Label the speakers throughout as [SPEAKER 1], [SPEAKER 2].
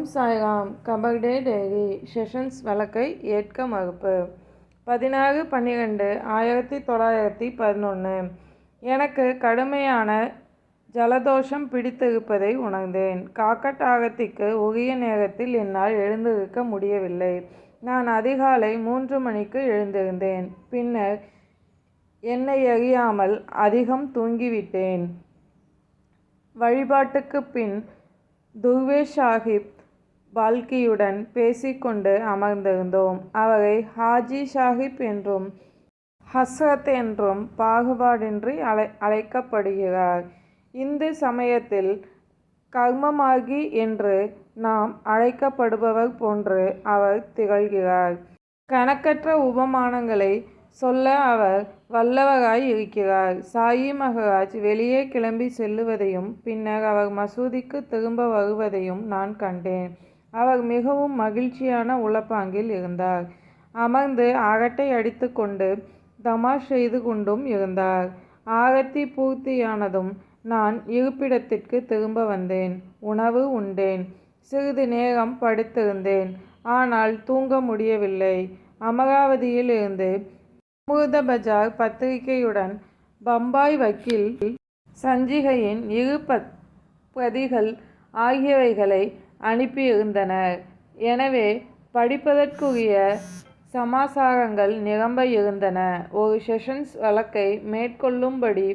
[SPEAKER 1] ஓம் Sairam. Khaparde daily sessions வழக்கை ஏற்க மறுப்பு. பதினாறு பன்னிரெண்டு ஆயிரத்தி தொள்ளாயிரத்தி பதினொன்று எனக்கு கடுமையான ஜலதோஷம் பிடித்திருப்பதை உணர்ந்தேன். காக்கட்டாகத்திற்கு உரிய நேரத்தில் என்னால் எழுந்திருக்க முடியவில்லை. நான் அதிகாலை மூன்று மணிக்கு எழுந்திருந்தேன். பின்னர் என்னை அறியாமல் அதிகம் தூங்கிவிட்டேன். வழிபாட்டுக்கு பின் துர்வே சாஹிப் பால்கியுடன் பேசிக்கொண்டு அமர்ந்திருந்தோம். அவரை ஹாஜி சாஹிப் என்றும் ஹஸ்ரத் என்றும் பாகுபாடின்றி அழை அழைக்கப்படுகிறார். இந்து சமயத்தில் கர்மமாகி என்று நாம் அழைக்கப்படுபவர் போன்று அவர் திகழ்கிறார். கணக்கற்ற உபமானங்களை சொல்ல அவர் வல்லவராய் இருக்கிறார். சாயி மகராஜ் வெளியே கிளம்பி செல்லுவதையும் பின்னர் அவர் மசூதிக்கு திரும்ப வருவதையும் நான் கண்டேன். அவர் மிகவும் மகிழ்ச்சியான உளப்பாங்கில் இருந்தார். அமர்ந்து அரட்டை அடித்து கொண்டு தமாஷ் செய்து கொண்டும் இருந்தார். ஆரத்தி பூர்த்தியானதும் நான் இருப்பிடத்திற்கு திரும்ப வந்தேன். உணவு உண்டேன். சிறிது நேரம் படுத்திருந்தேன். ஆனால் தூங்க முடியவில்லை. அமராவதியில் இருந்து அமிர்த பஜார் பத்திரிகையுடன் பம்பாய் வக்கீல் சஞ்சிகையின் இரு பிரதிகள் ஆகியவைகளை அனுப்பியிருந்தனர் எனவே படிப்பதற்குரிய சமாசாரங்கள் நிரம்ப இருந்தன. ஒரு செஷன்ஸ் வழக்கை மேற்கொள்ளும்படி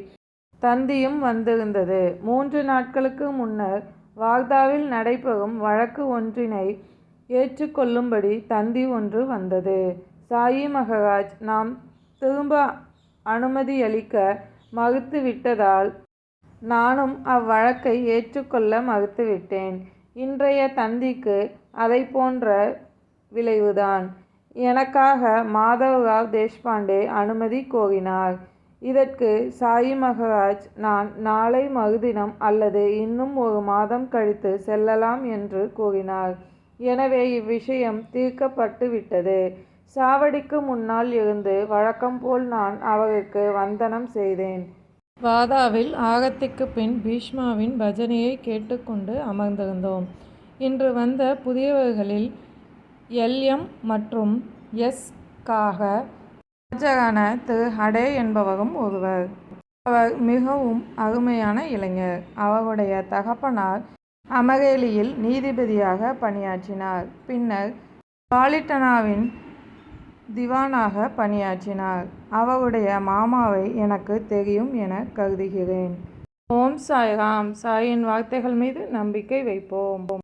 [SPEAKER 1] தந்தியும் வந்திருந்தது. மூன்று நாட்களுக்கு முன்னர் வார்தாவில் நடைபெறும் வழக்கு ஒன்றினை ஏற்றுக்கொள்ளும்படி தந்தி ஒன்று வந்தது. சாயி மகராஜ் நாம் திரும்ப அனுமதியளிக்க மறுத்துவிட்டதால் நானும் அவ்வழக்கை ஏற்றுக்கொள்ள மறுத்துவிட்டேன். இன்றைய தந்திக்கு அதை போன்ற விளைவுதான். எனக்காக மாதவராவ் தேஷ்பாண்டே அனுமதி கோரினார். இதற்கு சாயி மகராஜ் நான் நாளை மறுதினம் அல்லது இன்னும் ஒரு மாதம் கழித்து செல்லலாம் என்று கூறினார். எனவே இவ்விஷயம் தீர்க்கப்பட்டு விட்டது. சாவடிக்கு முன்னால் இருந்து வழக்கம் போல் நான் அவருக்கு வந்தனம் செய்தேன். வாதாவில் ஆகத்திற்கு பின் பீஷ்மாவின் பஜனையை கேட்டுக்கொண்டு அமர்ந்திருந்தோம். இன்று வந்த புதியவர்களில் எல்எம் மற்றும் எஸ். காக ஆஜரான திரு ஹடே என்பவரும் ஒருவர். அவர் மிகவும் அருமையான இளைஞர். அவருடைய தகப்பனார் அமரேலியில் நீதிபதியாக பணியாற்றினார். பின்னர் பாலிட்டனாவின் திவானாக பணியாற்றினார் அவருடைய மாமாவை எனக்கு தெரியும் என கருதுகிறேன். ஓம் சாய்ராம். சாயின் வார்த்தைகள் மீது நம்பிக்கை வைப்போம்.